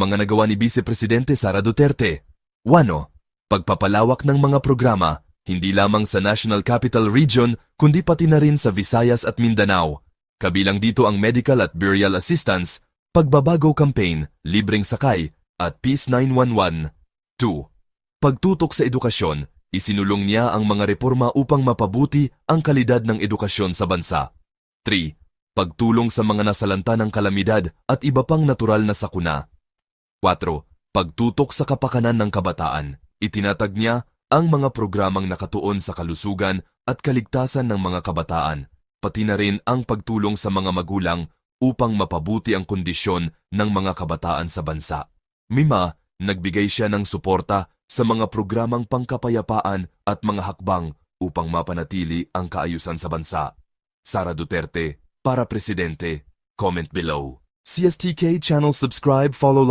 Mga nagawa ni Vice Presidente Sara Duterte. 1. Pagpapalawak ng mga programa, hindi lamang sa National Capital Region, kundi pati na rin sa Visayas at Mindanao. Kabilang dito ang medical at burial assistance, pagbabago campaign, libreng sakay, at Peace 911. 2. Pagtutok sa edukasyon, isinulong niya ang mga reforma upang mapabuti ang kalidad ng edukasyon sa bansa. 3. Pagtulong sa mga nasalanta ng kalamidad at iba pang natural na sakuna. 4. Pagtutok sa kapakanan ng kabataan. Itinatag niya ang mga programang nakatuon sa kalusugan at kaligtasan ng mga kabataan, pati na rin ang pagtulong sa mga magulang upang mapabuti ang kondisyon ng mga kabataan sa bansa. Mima, nagbigay siya ng suporta sa mga programang pangkapayapaan at mga hakbang upang mapanatili ang kaayusan sa bansa. Sara Duterte, para Presidente. Comment below. CSTK channel subscribe, follow